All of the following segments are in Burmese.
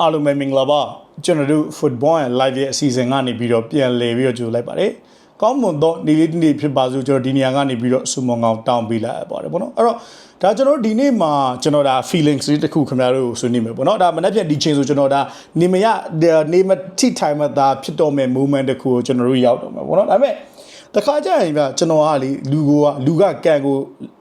အားလုံးပဲမင်္ဂလာပါကျွန်တော်တို့ football and live ရဲ့အစီအစဉ်ကနေပြီးတော့ပြန်လည်ပြီးတော့ကြိုလိုက်ပါတယ်ကောင်းမွန်သောဒီလေးဒီနေ့ဖြစ်ပါစို့ကျွန်တော်ဒီနေရာကနေပြီးတော့စုမုံကောင်တောင်းပေးလိုက်ပါတယ်ပေါ့နော်အဲ့တော့ဒါကျွန်တော်တို့ဒီနေ့မှာကျွန်တော်ဒါ feelings လေးတစ်ခုခင်ဗျားတို့ဆွေးနွေးမယ်ပေါ့နော်ဒါမနေ့ပြန်ဒီချိန်ဆိုကျွန်တော်ဒါနေမရနေမတိထိုင်မသာဖြစ်တော်မဲ့ moment တစ်ခုကိုကျွန်တော်တို့ရောက်တော့မှာပေါ့နော်ဒါပေမဲ့ တခါကျရင်ဗျကျွန်တော်ကလေလူကိုကလူကကန်ကို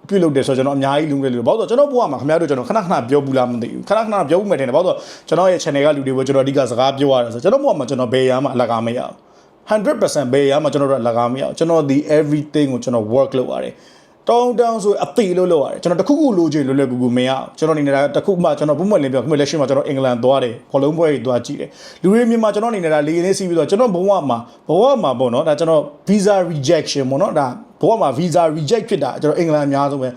ပြုတ်လုပ်တယ်ဆိုတော့ကျွန်တော်အများကြီးလူတွေလို့ဘာလို့ဆိုတော့ကျွန်တော်ဘဝမှာခင်ဗျားတို့ကျွန်တော်ခဏခဏပြောဘူးလားမသိဘူးခဏခဏပြောဘူးမယ်တင်တယ်ဘာလို့ဆိုတော့ကျွန်တော်ရဲ့ channel ကလူတွေကိုကျွန်တော်အဓိကစကားပြောရတယ်ဆိုတော့ကျွန်တော်ဘဝမှာကျွန်တော်ဘယ်ရမ်းမှအလကားမရအောင်100%ဘယ်ရမ်းမှကျွန်တော်တို့အလကားမရအောင်ကျွန်တော်ဒီ everything ကိုကျွန်တော် work လုပ်ရတယ် တောင်းတောင်းဆိုအသေးလို့လုပ်ရတယ်ကျွန်တော်တခုခုလိုချင်လွယ်လွယ်ကူကူမရအောင်ကျွန်တော်နေနေတာတခုမှကျွန်တော်ဘုမွက်လင်းပြောခုမှလက်ရှိမှာကျွန်တော်အင်္ဂလန်သွားတယ်ဘောလုံးပွဲကြီးသွားကြည့်တယ်လူတွေမြန်မာကျွန်တော်နေနေတာလေရင်လေးစီးပြီးတော့ကျွန်တော်ဘဝမှာဘဝမှာပေါ့နော်ဒါကျွန်တော် visa rejection ပေါ့နော်ဒါဘဝမှာ visa reject ဖြစ်တာကျွန်တော်အင်္ဂလန်အများဆုံးပဲ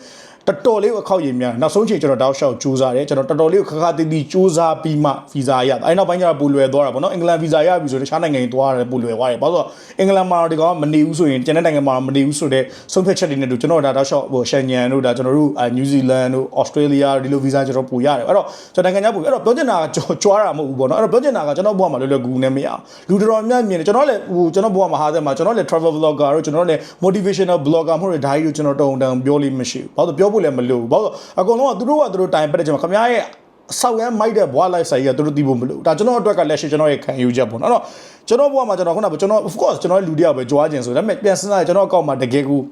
တော်တော်လေးကိုအခောက်ရည်များနောက်ဆုံးချိန်ကျွန်တော်တောက်လျှောက်စူးစမ်းတယ်ကျွန်တော်တော်တော်လေးကိုခါခါတီးတီးစူးစမ်းပြီးမှဗီဇာရအဲ့နောက်ပိုင်းကျတော့ပူလွယ်သွားတာပေါ့နော်အင်္ဂလန်ဗီဇာရပြီဆိုတော့တခြားနိုင်ငံကြီးသွားရတယ်ပူလွယ်သွားတယ်ဘာလို့ဆိုတော့အင်္ဂလန်မှာဒီကောင်မနေဘူးဆိုရင်ကျန်တဲ့နိုင်ငံမှာမနေဘူးဆိုတော့ဆုံးဖြတ်ချက်တွေနဲ့တူကျွန်တော်ဒါတောက်လျှောက်ဟိုရှန်ညန်တို့ဒါကျွန်တော်တို့နယူးဇီလန်တို့ဩစတြေးလျဒီလိုဗီဇာကျွန်တော်ပူရတယ်အဲ့တော့ကျွန်တော်နိုင်ငံခြားပူအဲ့တော့ပြောချင်တာကကြွားတာမဟုတ်ဘူးပေါ့နော်အဲ့တော့ပြောချင်တာကကျွန်တော်ဘဝမှာလွယ်လွယ်ကူကူနဲ့မရအောင်လူတော်တော်များမြင်တယ်ကျွန်တော်လည်းဟိုကျွန်တော်ဘဝမှာဟာတဲ့မှာကျွန်တော်လည်း travel vlogger တို့ကျွန်တော်လည်း motivational blogger မဟုတ်တဲ့ဓာတ်ကြီးတို့ကျွန်တော်တုံတန်ပြောလို့မရှိဘူးဘာလို့ပြောဖို့လည်းမလိုဘူးဘာလို့အကုန်လုံးကသူတို့ကသူတို့တိုင်ပတ်တဲ့ချိန်မှာခင်ဗျားရဲ့ဆောက်ရမ်းမိုက်တဲ့ဘွား life style ကသူတို့သိဖို့မလိုဒါကျွန်တော်အတွက်ကလက်ရှိကျွန်တော်ရဲ့ခံယူချက်ပေါ့နော်အဲ့တော့ကျွန်တော်ဘွားမှာကျွန်တော်ခုနကကျွန်တော် of course ကျွန်တော်လူတယောက်ပဲကြွားခြင်းဆိုဒါပေမဲ့ပြန်စဉ်းစားကျွန်တော်အကောင့်မှာတကယ်ကို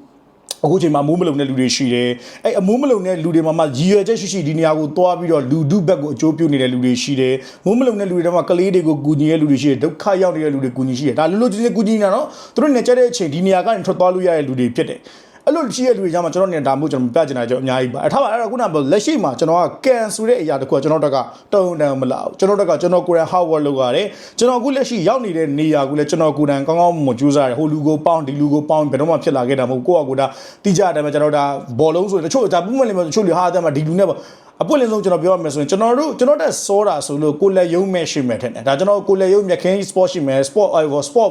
အခုချိန်မှာမူးမလုံတဲ့လူတွေရှိတယ်အဲ့အမူးမလုံတဲ့လူတွေမှာမှရည်ရွယ်ချက်ရှိရှိဒီနေရာကိုသွားပြီးတော့လူဒုဘက်ကိုအကျိုးပြုနေတဲ့လူတွေရှိတယ်မူးမလုံတဲ့လူတွေမှာကလေးတွေကိုကူညီတဲ့လူတွေရှိတယ်ဒုက္ခရောက်နေတဲ့လူတွေကူညီရှိတယ်ဒါလူလူချင်းချင်းကူညီနေတာနော်သူတို့နေကြတဲ့အချိန်ဒီနေရာကနေထွက်သွားလို့ရတဲ့လူတွေဖြစ်တယ် အဲ့လိုရှိတဲ့လူတွေကြောင့်ကျွန်တော်နေတာမှုကျွန်တော်ပြချင်တာကြောင့်အများကြီးပါအထားပါအဲ့တော့ခုနကလက်ရှိမှာကျွန်တော်ကကန်ဆိုတဲ့အရာတခုကကျွန်တော်တက်ကတုံတန်မလာဘူးကျွန်တော်တက်ကကျွန်တော်ကိုယ်တိုင် hard work လုပ်ရတယ်ကျွန်တော်အခုလက်ရှိရောက်နေတဲ့နေရာကိုလည်းကျွန်တော်ကိုယ်တိုင်ကောင်းကောင်းမွန်ကြိုးစားရတယ်ဟိုလူကိုပေါင်းဒီလူကိုပေါင်းဘယ်တော့မှဖြစ်လာခဲ့တာမဟုတ်ကိုယ့်အကူဒါတိကျတယ်မှာကျွန်တော်ဒါဘောလုံးဆိုတချို့ဒါပုံမှန်လေးမှာတချို့လူဟာတဲ့မှာဒီလူနဲ့ပေါ့ အပွင့်လင်းဆုံးကျွန်တော်ပြောရမယ်ဆိုရင်ကျွန်တော်တို့ကျွန်တော်တက်စောတာဆိုလို့ကိုလက်ရုံးမဲ့ရှိမယ်ထင်တယ်ဒါကျွန်တော်ကိုလက်ရုံးမြက်ခင်း sport ရှိမယ် sport ဟို sport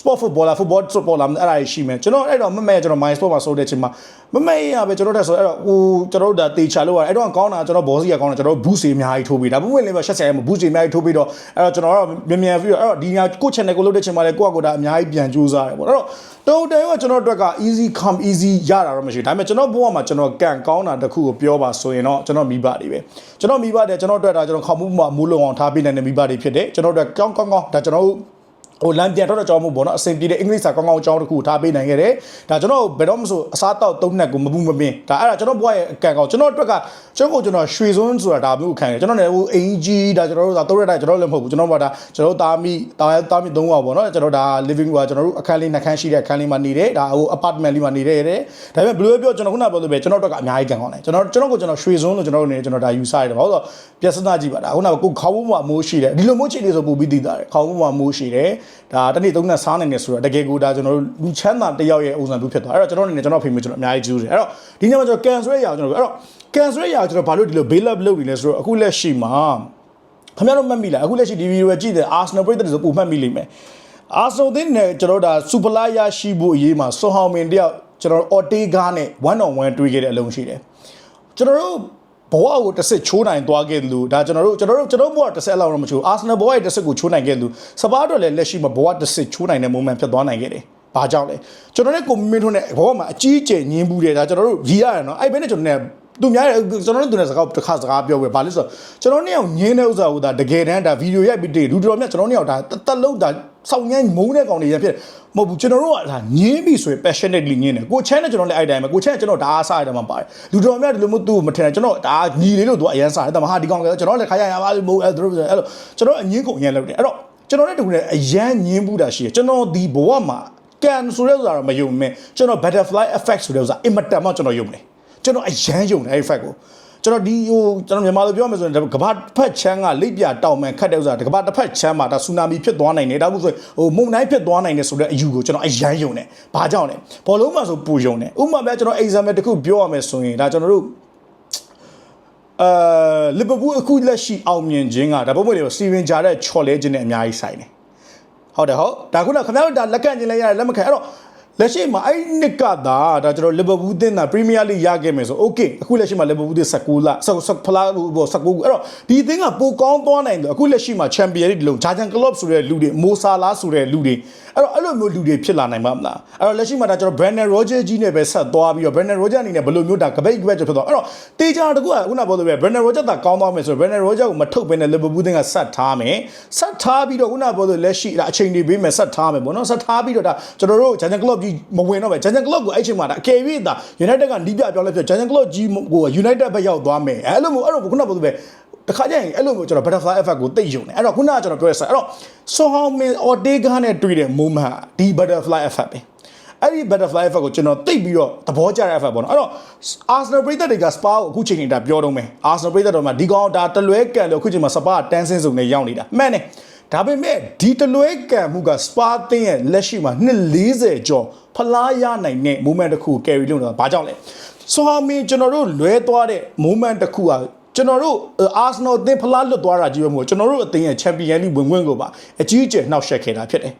sport footballer football footballer အဲ့ဒါရှိမယ်ကျွန်တော်အဲ့တော့မမဲကျွန်တော် my sport မှာဆိုတဲ့ချိန်မှာမမဲရပဲကျွန်တော်တက်ဆိုအဲ့တော့ဟိုကျွန်တော်တို့ဒါတေချာလို့ရတယ်အဲ့တော့ကောင်းတာကျွန်တော်ဘောစီကကောင်းတာကျွန်တော်ဘူးစီအများကြီးထိုးပြီးဒါပုံဝင်လေးပဲရှက်ဆဲမှာဘူးစီအများကြီးထိုးပြီးတော့အဲ့တော့ကျွန်တော်တော့မြန်မြန်ပြီးတော့အဲ့တော့ဒီညာကို channel ကိုလုပ်တဲ့ချိန်မှာလည်းကိုယ့်အကူဒါအများကြီးပြန်ကြိုးစားတယ်ပေါ့အဲ့တော့တော်တယ်ကကျွန်တော်အတွက်က easy come easy ရတာတော့မရှိဘူးဒါပေမဲ့ကျွန်တော်ဘဝမှာကျွန်တော်ကန်ကောင်းတာတစ်ခုကိုပြောပါဆိုရင်တော့ကျွန်တော်မိဘတွေပဲကျွန်တော်မိဘတွေကျွန်တော်အတွက်ဒါကျွန်တော်ခေါမှုမှာမူးလုံအောင်ထားပေးနိုင်တဲ့မိဘတွေဖြစ်တယ်ကျွန်တော်အတွက်ကောင်းကောင်းကောင်းဒါကျွန်တော် ဟိုလမ်းပြန်တော့ကြောင်းမှုပေါ့နော်အဆင်ပြေတဲ့အင်္ဂလိပ်စာကောင်းကောင်းအကြောင်းတစ်ခုထားပေးနိုင်ခဲ့တယ်ဒါကျွန်တော်ဘယ်တော့မှဆိုအစားတောက်သုံးနှက်ကိုမပူမပင်ဒါအဲ့ဒါကျွန်တော်ဘွားရဲ့အကံကောင်းကျွန်တော်အတွက်ကကျွန်တော်ကိုကျွန်တော်ရွှေစွန်းဆိုတာဒါမျိုးခံတယ်ကျွန်တော်လည်းဟိုအင်ဂျီဒါကျွန်တော်တို့ဒါသုံးရက်တိုင်းကျွန်တော်လည်းမဟုတ်ဘူးကျွန်တော်ဘာဒါကျွန်တော်သားမိသားသားမိသုံးယောက်ပေါ့နော်ကျွန်တော်ဒါ living ကကျွန်တော်တို့အခန်းလေးနှခန်းရှိတဲ့အခန်းလေးမှာနေတယ်ဒါဟို apartment လေးမှာနေတယ်တဲ့ဒါပေမဲ့ဘယ်လိုပြောကျွန်တော်ခုနပြောလို့ပဲကျွန်တော်အတွက်ကအများကြီးကံကောင်းတယ်ကျွန်တော်ကျွန်တော်ကိုကျွန်တော်ရွှေစွန်းလို့ကျွန်တော်တို့နေကျွန်တော်ဒါယူဆရတယ်ဘာလို့ဆိုပြဿနာကြည့်ပါဒါခုနကကိုခေါင်းမှုမှာမိုးရှိတယ်ဒီလိုမျိုးချိန်လေးဆိုပို့ပြီးသိတာတယ်ခေါင်းမှုမှာမိုးရှိတယ်ဒါတနေ့သုံးနဲ့စားနိုင်တယ်ဆိုတော့တကယ်ကိုဒါကျွန်တော်တို့လူချမ်းသာတယောက်ရဲ့အုံစံပြုဖြစ်သွားအဲ့တော့ကျွန်တော်အနေနဲ့ကျွန်တော်ဖေမေကျွန်တော်အများကြီးကျူးတယ်အဲ့တော့ဒီညမှာကျွန်တော်ကန်ဆယ်ရအောင်ကျွန်တော်အဲ့တော့ကန်ဆယ်ရအောင်ကျွန်တော်ဘာလို့ဒီလိုဘေးလပ်လုပ်နေလဲဆိုတော့အခုလက်ရှိမှာခင်ဗျားတို့မှတ်မိလားအခုလက်ရှိဒီဗီဒီယိုပဲကြည့်တယ်အာဆနယ်ပရိသတ်တွေဆိုပုံမှတ်မိလိမ့်မယ်အာဆနယ်တင်းနဲ့ကျွန်တော်ဒါစူပလာရရှိဖို့အရေးမှာဆွန်ဟောင်မင်တယောက်ကျွန်တော်အော်တေးကားနဲ့1 on 1တွေ့ခဲ့တဲ့အလုံးရှိတယ်ကျွန်တော်တို့ ဘဝကိုတစ်စစ်ချိုးနိုင်သွားခဲ့တယ်လို့ဒါကျွန်တော်တို့ကျွန်တော်တို့ကျွန်တော်ဘဝတစ်စစ်လောက်တော့မချိုးအာဆနယ်ဘဝရဲ့တစ်စစ်ကိုချိုးနိုင်ခဲ့တယ်လို့စပါးတော့လည်းလက်ရှိမှာဘဝတစ်စစ်ချိုးနိုင်တဲ့ moment ဖြစ်သွားနိုင်ခဲ့တယ်ဘာကြောင့်လဲကျွန်တော်နဲ့ကိုမင်းထွန်းနဲ့ဘဝမှာအကြီးကျယ်ညင်းဘူးတယ်ဒါကျွန်တော်တို့ရီရတယ်နော်အဲ့ဘဲနဲ့ကျွန်တော်နဲ့သူများကျွန်တော်တို့သူနဲ့စကားတစ်ခါစကားပြောပဲဘာလို့ဆိုတော့ကျွန်တော်နှစ်ယောက်ညင်းတဲ့ဥစ္စာကိုဒါတကယ်တမ်းဒါဗီဒီယိုရိုက်ပြီးတည်လူတော်မြတ်ကျွန်တော်နှစ်ယောက်ဒါတက်လုံးဒါ စောင်းငန်းမုန်းတဲ့ကောင်တွေရဖြစ်မဟုတ်ဘူးကျွန်တော်တို့ကဒါညင်းပြီဆိုရင် passionately ညင်းတယ်ကိုချမ်းနဲ့ကျွန်တော်လည်းအဲ့တိုင်းပဲကိုချမ်းကျွန်တော်ဒါအားစားရတယ်မှာပါတယ်လူတော်မြတ်ဒီလိုမျိုးသူ့ကိုမထင်တယ်ကျွန်တော်ဒါညီလေးလို့သူကအရန်စားတယ်ဒါမှဟာဒီကောင်ကကျွန်တော်လည်းခါရရပါလို့မဟုတ်အဲ့တို့အဲ့လိုကျွန်တော်အငင်းကုန်အရန်လုပ်တယ်အဲ့တော့ကျွန်တော်လည်းတူတယ်အရန်ညင်းဘူးတာရှိတယ်ကျွန်တော်ဒီဘဝမှာကန်ဆိုတဲ့ဥစ္စာတော့မယုံမဲ့ကျွန်တော် butterfly effect ဆိုတဲ့ဥစ္စာအင်မတန်မှကျွန်တော်ယုံတယ်ကျွန်တော်အရန်ယုံတယ်အဲ့ effect ကို ကျွန်တော်ဒီဟိုကျွန်တော်မြန်မာလိုပြောမယ်ဆိုရင်ကဘာတစ်ဖက်ချမ်းကလိပ်ပြတောင်မှန်ခတ်တဲ့ဥစ္စာကဘာတစ်ဖက်ချမ်းမှာဒါဆူနာမီဖြစ်သွားနိုင်တယ်ဒါမှမဟုတ်ဟိုမုန်တိုင်းဖြစ်သွားနိုင်တယ်ဆိုတဲ့အယူကိုကျွန်တော်အရန်ယုံတယ်ဘာကြောင့်လဲဘောလုံးမှာဆိုပူယုံတယ်ဥပမာပဲကျွန်တော် example တစ်ခုပြောရမယ်ဆိုရင်ဒါကျွန်တော်တို့အဲလီဗာပူးအခုလက်ရှိအောင်မြင်ခြင်းကဒါပုံမှန်လေးစတီဗင်ဂျာတဲ့ချော်လဲခြင်းနဲ့အများကြီးဆိုင်တယ်ဟုတ်တယ်ဟုတ်ဒါခုနခင်ဗျားတို့ဒါလက်ကန့်ခြင်းလဲရတယ်လက်မခံအဲ့တော့ လက်ရှိမှာအဲ့ဒီနှစ်ကသာဒါကျွန်တော်လီဗာပူးသင်းသာပရီးမီးယားလိရခဲ့မယ်ဆိုโอเคအခုလက်ရှိမှာလီဗာပူးသင်း19လ16ဖလားဘော19ခုအဲ့တော့ဒီသင်းကပိုကောင်းသွားနိုင်တယ်အခုလက်ရှိမှာချန်ပီယံလိဒီလုံးဂျာဂျန်ကလော့ဆိုတဲ့လူတွေမိုဆာလာဆိုတဲ့လူတွေ အဲ့တော့အဲ့လိုမျိုးလူတွေဖြစ်လာနိုင်မှာမလားအဲ့တော့လက်ရှိမှာဒါကျွန်တော် Brandon Rodgers ကြီးနဲ့ပဲဆက်သွားပြီးတော့ Brandon Rodgers အနေနဲ့ဘယ်လိုမျိုးဒါကပိတ်ကပိတ်ဖြစ်သွားအဲ့တော့တေချာတကူကခုနပြောလို့ပဲ Brandon Rodgers သာကောင်းသွားမယ်ဆိုတော့ Brandon Rodgers ကိုမထုတ်ဘဲနဲ့လီဗာပူးသင်းကဆက်ထားမယ်ဆက်ထားပြီးတော့ခုနပြောလို့လက်ရှိဒါအချိန်တွေပေးမယ်ဆက်ထားမယ်ပေါ့နော်ဆက်ထားပြီးတော့ဒါကျွန်တော်တို့ဂျန်ဂျန်ကလော့ကြီးမဝင်တော့ပဲဂျန်ဂျန်ကလော့ကိုအဲ့ချိန်မှာဒါအကယ်၍ဒါ United ကနီးပြပြောင်းလဲပြဂျန်ဂျန်ကလော့ကြီးကို United ဘက်ရောက်သွားမယ်အဲ့လိုမျိုးအဲ့လိုခုနပြောလို့ပဲ တခါကျရင်အဲ့လိုမျိုးကျွန်တော် butterfly effect ကိုသိယုံတယ်အဲ့တော့ခုနကကျွန်တော်ပြောရဆိုင်အဲ့တော့ဆွန်ဟောင်းမင်အော်တေဂါနဲ့တွေ့တဲ့ moment ဒီ butterfly effect ပဲအဲ့ဒီ butterfly effect ကိုကျွန်တော်သိပြီးတော့သဘောကျတဲ့ effect ပေါ့နော်အဲ့တော့ Arsenal ပြည်သက်တွေက Spa ကိုအခုချိန်နေတာပြောတော့မယ် Arsenal ပြည်သက်တော်မှာဒီကောင်ဒါတလွဲကန်လို့အခုချိန်မှာ Spa ကတန်းစင်းစုံနဲ့ရောက်နေတာမှန်တယ်ဒါပေမဲ့ဒီတလွဲကန်မှုက Spa တင်းရဲ့လက်ရှိမှာနှစ်40ကျော်ဖလားရနိုင်တဲ့ moment တစ်ခုကို carry လုပ်နေတာဘာကြောင့်လဲဆိုဟာမင်းကျွန်တော်တို့လွဲသွားတဲ့ moment တစ်ခုက ကျွန်တော်တို့အာဆနယ်အသင်းဖလားလွတ်သွားတာကြီးပဲမဟုတ်ကျွန်တော်တို့အသင်းရဲ့ချန်ပီယံလိဝင်ခွင့်ကိုပါအကြီးအကျယ်နှောက်ယှက်ခဲ့တာဖြစ်တယ်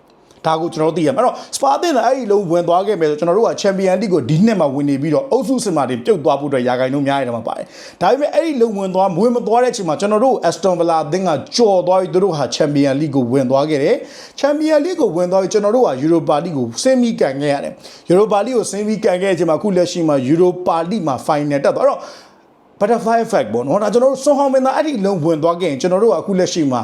ဒါကိုကျွန်တော်တို့သိရမှာအဲ့တော့စပါတင်လည်းအဲ့ဒီလုံးဝင်သွားခဲ့မယ်ဆိုကျွန်တော်တို့ကချန်ပီယံလိကိုဒီနှစ်မှာဝင်နေပြီးတော့အုပ်စုစင်မာတွေပြုတ်သွားဖို့အတွက်ရာဂိုင်နှုန်းများရတယ်မှာပါတယ်ဒါပေမဲ့အဲ့ဒီလုံးဝင်သွားမဝင်မသွားတဲ့အချိန်မှာကျွန်တော်တို့အက်စတွန်ဗလာအသင်းကကြော်သွားပြီးသူတို့ဟာချန်ပီယံလိကိုဝင်သွားခဲ့တယ်ချန်ပီယံလိကိုဝင်သွားပြီးကျွန်တော်တို့ကယူရိုပါလိကိုဆင်းပြီးကန်ခဲ့ရတယ်ယူရိုပါလိကိုဆင်းပြီးကန်ခဲ့တဲ့အချိန်မှာအခုလက်ရှိမှာယူရိုပါလိမှာဖိုင်နယ်တက်သွားအဲ့တော့ butterfly effect ပေါ့နော်ဒါကျွန်တော်တို့စွန်ဟောင်းမင်းသားအဲ့ဒီလုံးဝင်သွားခဲ့ရင်ကျွန်တော်တို့ကအခုလက်ရှိမှာ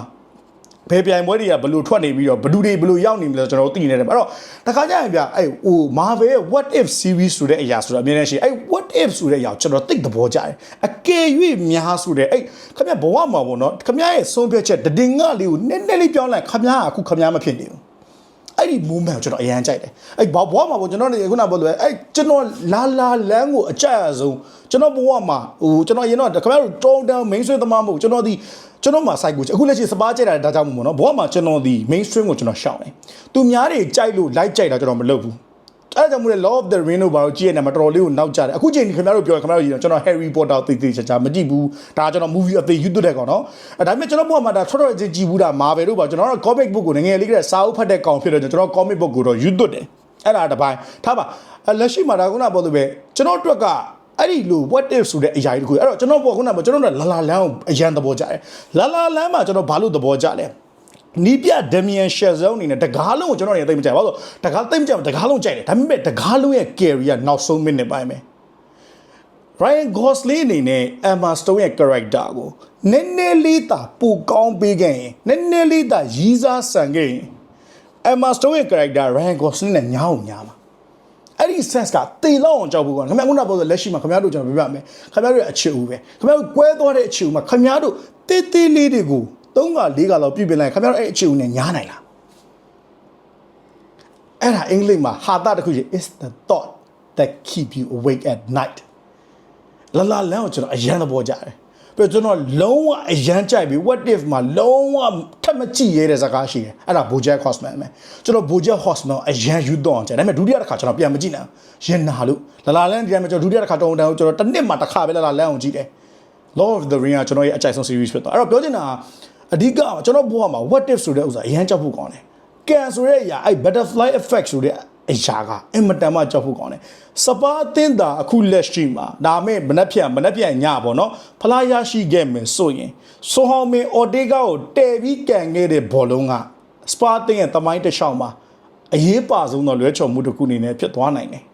ဘယ်ပြိုင်ပွဲတွေကဘယ်လိုထွက်နေပြီးတော့ဘယ်သူတွေဘယ်လိုရောက်နေမလဲကျွန်တော်တို့သိနေတယ်အဲ့တော့တခါကျရင်ဗျအဲ့ဟို Marvel ရဲ့ what if series ဆိုတဲ့အရာဆိုတာအမြဲတမ်းရှိအဲ့ what if ဆိုတဲ့အရာကိုကျွန်တော်သိသဘောကျတယ်အကယ်၍များဆိုတဲ့အဲ့ခမရဘဝမှာပေါ့နော်ခမရရဲ့ဆုံးဖြတ်ချက်တည်ငါလေးကိုနည်းနည်းလေးပြောင်းလိုက်ခမရကအခုခမရမဖြစ်နေဘူး အဲ့ဒီ moment ကိုကျွန်တော်အရန်ကြိုက်တယ်အဲ့ဘဝမှာပေါ့ကျွန်တော်နေခုနပြောလို့အဲ့ကျွန်တော်လာလာလန်းကိုအကြက်အဆုံးကျွန်တော်ဘဝမှာဟိုကျွန်တော်ရင်တော့ခင်ဗျားတို့တောင်းတန်း mainstream သမားမဟုတ်ကျွန်တော်ဒီကျွန်တော်မှာ site ကိုအခုလက်ရှိစပါးကြိုက်တာဒါကြောင့်မို့ပေါ့နော်ဘဝမှာကျွန်တော်ဒီ mainstream ကိုကျွန်တော်ရှောင်တယ်သူများတွေကြိုက်လို့ like ကြိုက်တာကျွန်တော်မလုပ်ဘူး အဲ့ဒါကြောင့်မို့လဲ law of the ring တို့ဘာလို့ကြည့်ရနေမှာတော်တော်လေးကိုနောက်ကျတယ်အခုချိန်ဒီခင်ဗျားတို့ပြောခင်ဗျားတို့ကျွန်တော် Harry Potter သိသိချာချာမကြည့်ဘူးဒါကျွန်တော် movie အသေး YouTube တဲ့ကောင်နော်အဲဒါပေမဲ့ကျွန်တော်ဘဝမှာဒါထော်တော်ချင်းကြည့်ဘူးဒါ Marvel တို့ပါကျွန်တော်က comic book ကိုငယ်ငယ်လေးကတည်းကစာအုပ်ဖတ်တဲ့ကောင်ဖြစ်တော့ကျွန်တော် comic book ကိုတော့ YouTube တယ်အဲ့ဒါတစ်ပိုင်းထားပါလက်ရှိမှာဒါခုနပြောလို့ပဲကျွန်တော်အတွက်ကအဲ့ဒီလို what if ဆိုတဲ့အရာကြီးတခုအဲ့တော့ကျွန်တော်ပေါ့ခုနကကျွန်တော်တို့လာလာလန်းကိုအရန်သဘောကျတယ်လာလာလန်းမှာကျွန်တော်ဘာလို့သဘောကျလဲ နီးပြဒမီယန်ရှယ်ဇယ်အနေနဲ့တကားလုံးကိုကျွန်တော်နေသိမကြိုက်ပါဘူးတကားသိမကြိုက်တကားလုံးကြိုက်တယ်ဒါပေမဲ့တကားလုံးရဲ့ carry ကနောက်ဆုံး minute ပိုင်းပဲ Ryan Gosling အနေနဲ့ Emma Stone ရဲ့ character ကိုနည်းနည်းလေးသာပိုကောင်းပေးခဲ့ရင်နည်းနည်းလေးသာရီးစားဆန်ခဲ့ရင် Emma Stone ရဲ့ character Ryan Gosling နဲ့ညားအောင်ညားမှာအဲ့ဒီ sense ကတေလောက်အောင်ကြောက်ဖို့ကခင်ဗျားခုနပြောဆိုလက်ရှိမှာခင်ဗျားတို့ကျွန်တော်ပြပြမယ်ခင်ဗျားတို့ရဲ့အခြေဦးပဲခင်ဗျားတို့ကွဲသွားတဲ့အခြေဦးမှာခင်ဗျားတို့တေးသေးလေးတွေကို ၃က၄ကလောက်ပြည့်ပြလိုက်ခင်ဗျားတို့အဲ့အခြေဦးနဲ့ညားနိုင်လားအဲ့ဒါအင်္ဂလိပ်မှာဟာတာတစ်ခုရှိ is the thought that keep you awake at night လာလာလန်းကိုကျွန်တော်အရန်သဘောကျတယ်ပြီးတော့ကျွန်တော်လုံးဝအရန်ကြိုက်ပြီး what if မှာလုံးဝထပ်မကြည့်ရတဲ့ဇာကားရှိတယ်အဲ့ဒါ Bojack Horseman ပဲကျွန်တော် Bojack Horseman အရန်ယူတော့အောင်ကြတယ်ဒါပေမဲ့ဒုတိယတစ်ခါကျွန်တော်ပြန်မကြည့်နိုင်ဘူးရင်နာလို့လာလာလန်းဒီတိုင်းမှာကျွန်တော်ဒုတိယတစ်ခါတုံးတန်းကိုကျွန်တော်တစ်နှစ်မှာတစ်ခါပဲလာလာလန်းအောင်ကြည့်တယ် Lord of the Ring ကကျွန်တော်ရဲ့အကြိုက်ဆုံး series ဖြစ်သွားအဲ့တော့ပြောချင်တာ အဓိကကျွန်တော်ဘဝမှာ what if ဆိုတဲ့ဥစ္စာအရန်ကြောက်ဖို့ကောင်းတယ်ကန်ဆိုတဲ့အရာအဲ့ butterfly effect ဆိုတဲ့အရာကအင်မတန်မှကြောက်ဖို့ကောင်းတယ်စပါးအသင်းသာအခုလက်ရှိမှာဒါမဲ့မနှက်ဖြန်မနှက်ဖြန်ညပေါ့နော်ဖလားရရှိခဲ့မယ်ဆိုရင်ဆိုဟောင်းမင်အော်တေဂါကိုတဲပြီးကန်ခဲ့တဲ့ဘောလုံးကစပါးအသင်းရဲ့တမိုင်းတစ်လျှောက်မှာအရေးပါဆုံးသောလွဲချော်မှုတစ်ခုအနေနဲ့ဖြစ်သွားနိုင်တယ်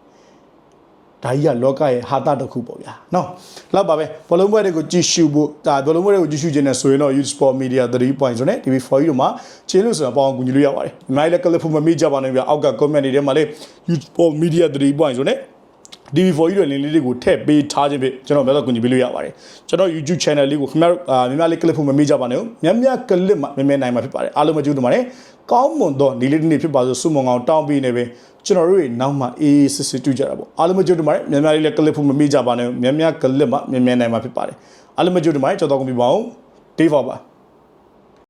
ဒါကြီးကလောကရဲ့ဟာတာတစ်ခုပေါ့ဗျာနော်လောက်ပါပဲဘလုံးပွဲတွေကိုကြည့်ရှုဖို့ဒါဘလုံးပွဲတွေကိုကြည့်ရှုခြင်းနဲ့ဆိုရင်တော့ Youth Sport Media 3 point ဆိုနဲ့ TV4 ကြီးတို့မှာခြေလို့ဆိုတာပေါအောင်ကူညီလို့ရပါတယ်အများကြီးလည်းကလစ်ဖို့မမိကြပါနဲ့ဗျာအောက်က comment တွေထဲမှာလည်း Youth Sport Media 3 point ဆိုနဲ့ DV4 ကြီးတွေလင်းလေးတွေကိုထည့်ပေးထားခြင်းဖြင့်ကျွန်တော်များတော့ကူညီပေးလို့ရပါတယ်ကျွန်တော် YouTube channel လေးကိုခင်ဗျားတို့အာများများလေး clip ဖို့မမေ့ကြပါနဲ့များများ clip မှာများများနိုင်မှာဖြစ်ပါတယ်အားလုံးမကြည့်တော့ပါနဲ့ကောင်းမွန်တော့ဒီလေးတစ်နေ့ဖြစ်ပါဆိုစုမုံအောင်တောင်းပေးနေပဲကျွန်တော်တို့တွေနောက်မှအေးအေးစစ်စစ်တွေ့ကြတာပေါ့အားလုံးမကြည့်တော့ပါနဲ့များများလေးလည်း clip ဖို့မမေ့ကြပါနဲ့များများ clip မှာများများနိုင်မှာဖြစ်ပါတယ်အားလုံးမကြည့်တော့ပါနဲ့ကျွန်တော်ကုန်ပြပါအောင် Day for ပါ